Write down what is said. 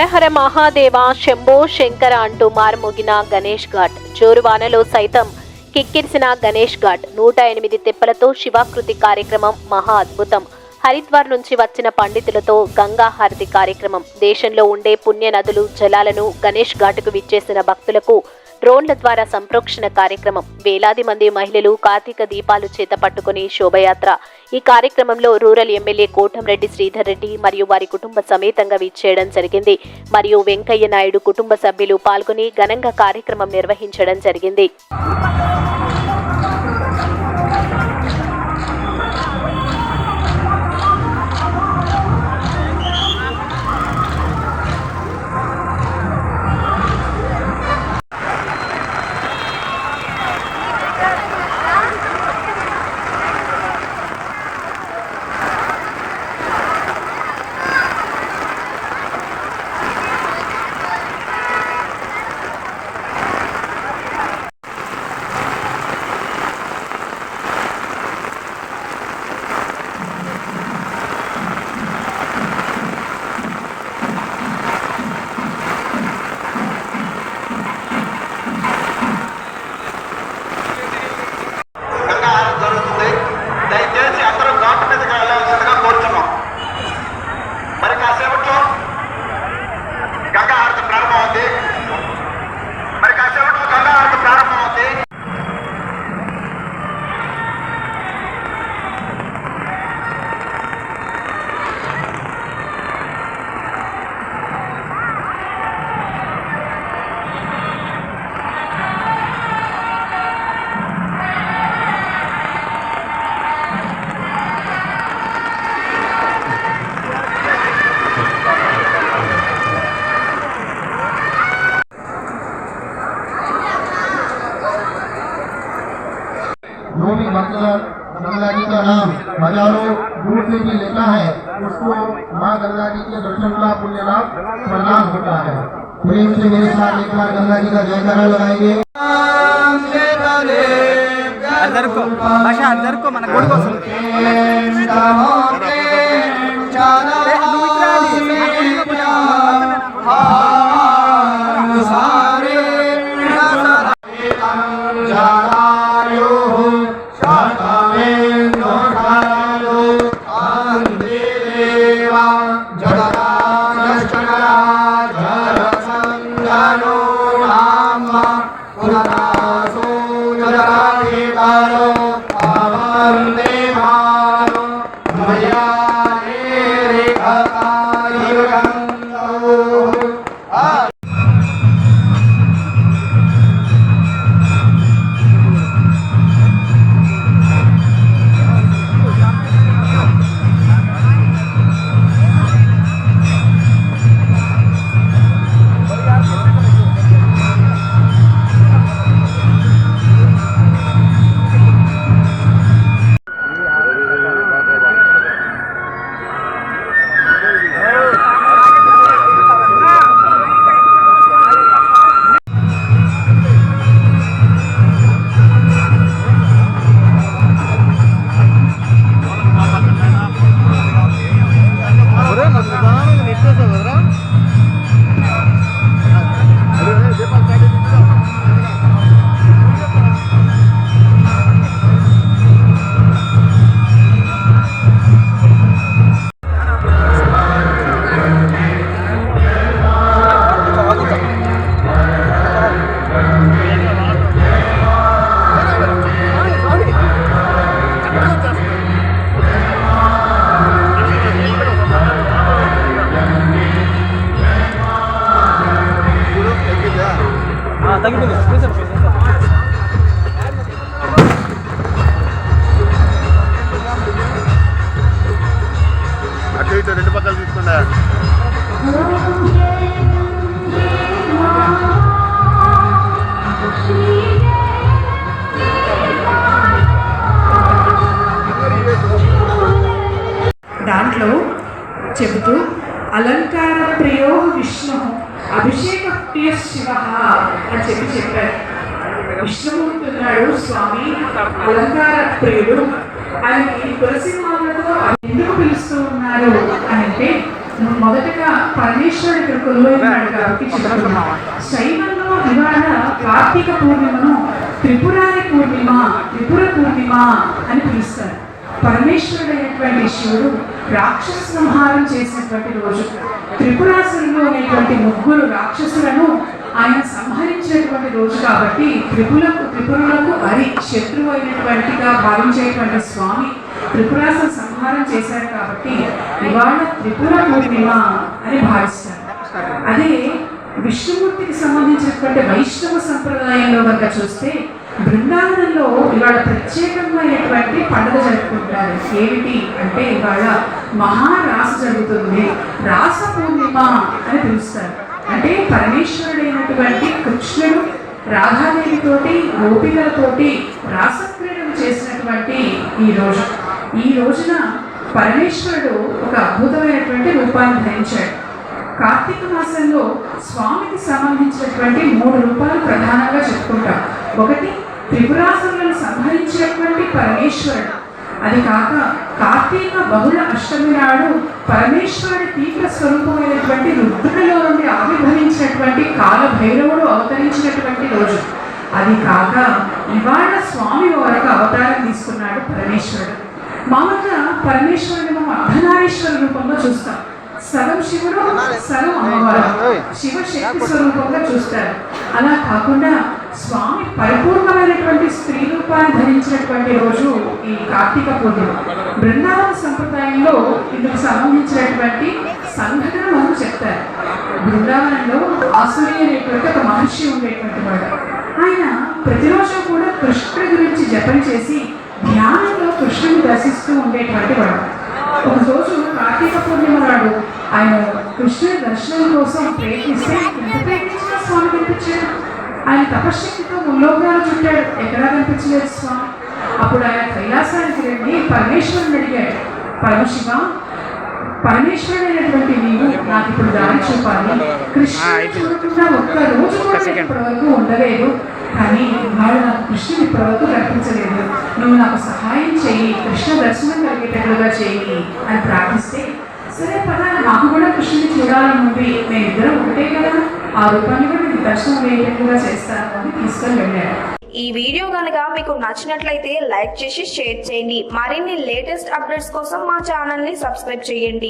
హరహర మహాదేవ శంభో శంకర అంటూ మారుమోగిన గణేష్ ఘాట్. జోరువానలో సైతం కిక్కిరిసిన గణేష్ ఘాట్. నూట ఎనిమిది తిప్పలతో శివాకృతి కార్యక్రమం మహా అద్భుతం. హరిద్వార్ నుంచి వచ్చిన పండితులతో గంగా హారతి కార్యక్రమం. దేశంలో ఉండే పుణ్య నదులు జలాలను గణేష్ ఘాటుకు విచ్చేసిన భక్తులకు డ్రోన్ల ద్వారా సంప్రోక్షణ కార్యక్రమం. వేలాది మంది మహిళలు కార్తీక దీపాలు చేత పట్టుకుని శోభయాత్ర. ఈ కార్యక్రమంలో రూరల్ ఎమ్మెల్యే కోటంరెడ్డి శ్రీధర్ రెడ్డి మరియు వారి కుటుంబ సమేతంగా విచ్చేయడం జరిగింది. మరియు వెంకయ్య నాయుడు కుటుంబ సభ్యులు పాల్గొని ఘనంగా కార్యక్రమం నిర్వహించడం జరిగింది. भी मतलब गंगा जी का नाम हज़ारों दूर से भी लेता है, उसको माँ गंगा जी के दर्शन का पुण्य लाभ प्रदान होता है। प्रेम से मेरे साथ एक बार गंगा जी का जयकारा लगाएँगे। ఆ, అటు ఇటు రెండు పక్కలు తీసుకున్నా దాంట్లో చెబుతూ అలంకార ప్రియో విష్ణు అభిషేక ప్రియ శివ అని చెప్పి చెప్పారు. విష్ణుమూర్తి ఉన్నాడు స్వామి అలంకార ప్రియుడు ఆయనకి తులసి మాలతో ఎందుకు పిలుస్తూ ఉన్నారు అని అంటే మొదటగా పరమేశ్వరుడు ఇక్కడ కొలువైనాడు కాబట్టి చెప్తున్నాం శైవంలో ఇవాళ కార్తీక పూర్ణిమను త్రిపురారి పూర్ణిమ త్రిపుర పూర్ణిమ అని పిలుస్తారు. పరమేశ్వరుడు అయినటువంటి శివుడు రాక్షస సంహారం చేసినటువంటి రోజు. త్రిపురాసురులు అనేటువంటి ముగ్గురు రాక్షసులను ఆయన సంహరించినటువంటి రోజు కాబట్టి త్రిపులకు త్రిపురులకు అరి శత్రువు అయినటువంటిగా భావించేటువంటి స్వామి త్రిపురాసుర సంహారం చేశారు కాబట్టి ఇవాళ త్రిపుర పూర్ణిమ అని భావిస్తారు. అదే విష్ణుమూర్తికి సంబంధించినటువంటి వైష్ణవ సంప్రదాయంలో కనుక చూస్తే బృందావనంలో ఇవాళ ప్రత్యేకమైనటువంటి పండుగ జరుపుకుంటారు. ఏమిటి అంటే ఇవాళ మహారాస జరుగుతుంది. రాస పూర్ణిమ అని పిలుస్తారు. అంటే పరమేశ్వరుడైనటువంటి కృష్ణుడు రాధాదేవితోటి గోపికలతోటి రాసక్రీడలు చేసినటువంటి ఈ రోజు. ఈ రోజున పరమేశ్వరుడు ఒక అద్భుతమైనటువంటి రూపాన్ని ధరించాడు. కార్తీక మాసంలో స్వామికి సంబంధించినటువంటి మూడు రూపాలు ప్రధానంగా చెప్పుకుంటాం. ఒకటి త్రిపురాసులను సంహరించినటువంటి పరమేశ్వరుడు. అది కాక కార్తీక బహుళ అష్టమి నాడు పరమేశ్వరుడి తీవ్ర స్వరూపమైనటువంటి రుద్రుడిలో నుండి ఆవిర్భవించినటువంటి కాలభైరవుడు అవతరించినటువంటి రోజు. అది కాక ఇవాళ స్వామి వరకు అవతారం తీసుకున్నాడు పరమేశ్వరుడు. మామూలుగా పరమేశ్వరుని మనం అర్ధనారీశ్వర రూపంలో చూస్తాం. సగం శివుడు సగం అమ్మవారు. శివ శక్తి స్వరూపంగా చూస్తారు. అలా కాకుండా స్వామి పరిపూర్ణమైనటువంటి స్త్రీ రూపాన్ని ధరించినటువంటి రోజు ఈ కార్తీక పూర్ణిమ బృందావన సంప్రదాయంలో ఇందుకు సంబంధించినటువంటి సంఘటన మనకు చెప్తారు. బృందావనంలో ఆసురి అనేటువంటి ఒక మహర్షి ఉండేటువంటి వాడు. ఆయన ప్రతిరోజు కూడా కృష్ణుడి గురించి జపం చేసి ధ్యానంలో కృష్ణుని దర్శిస్తూ ఉండేటువంటి వాడు. ఒక రోజు కార్తీక పూర్ణిమ నాడు కృష్ణుని దర్శనం కోసం ప్రయత్నిస్తే ఎంత ప్రయత్నించినా స్వామి కనిపించాడు ఆయన తపశ్శక్తితో ముల్లోకాలు చుట్టాడు. ఎక్కడా కనిపించలేదు స్వామి. అప్పుడు ఆయన కైలాసానికి వెళ్ళి పరమేశ్వరుని అడిగాడు. పరమశివ పరమేశ్వరుడైనటువంటి నీవు నాకు ఇప్పుడు దారి చూపాలి. కృష్ణుని చూడకుండా ఒక్క రోజు కూడా నేను ఇప్పటి వరకు ఉండలేదు. కానీ ఇవాళ నాకు కృష్ణుడు ఇప్పటి వరకు కనిపించలేదు. నువ్వు నాకు సహాయం చేయి కృష్ణ దర్శనం కలిగేటట్లుగా చేయి అని ప్రార్థిస్తే సరే పద నాకు కూడా కృష్ణుని చూడాలని ఉంది మేము ఇద్దరం ఒకటే కదా. ఆ రూపాన్ని కూడా మీకు దర్శనం అయ్యేటట్లుగా చేస్తాను అని తీసుకొని వెళ్ళాడు ఈ వీడియో కనుక మీకు నచ్చినట్లయితే లైక్ చేసి షేర్ చేయండి. మరిన్ని లేటెస్ట్ అప్డేట్స్ కోసం మా ఛానల్ని సబ్స్క్రైబ్ చేయండి.